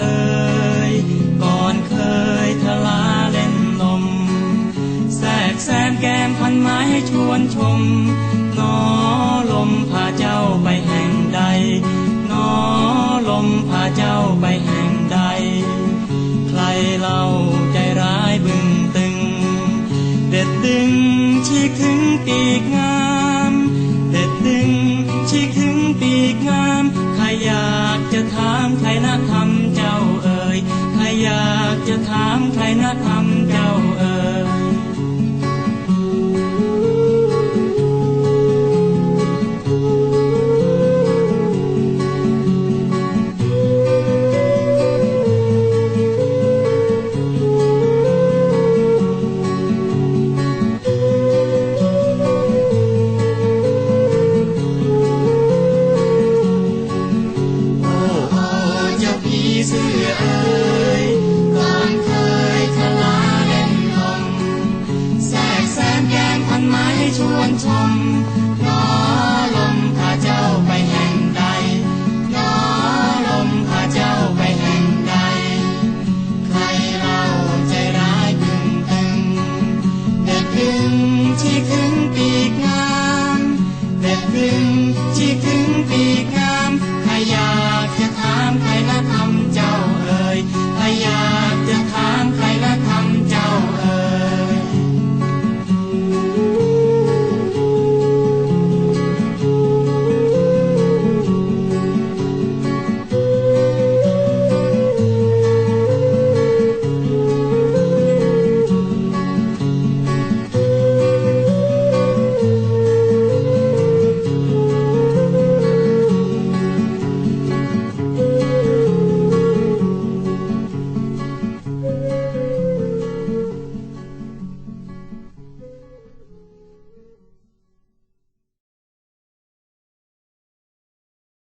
เอ่ยก่อนเคยทลาเล่นลมแทรกแซมแก้มพันไม้ให้ชวนชมนอลมพาเจ้าไปแห่งใดนอลมพาเจ้าไปแห่งใด ใครเล่าใจร้ายบึงตึง เด็ดดึงชีกถึงกีกงา living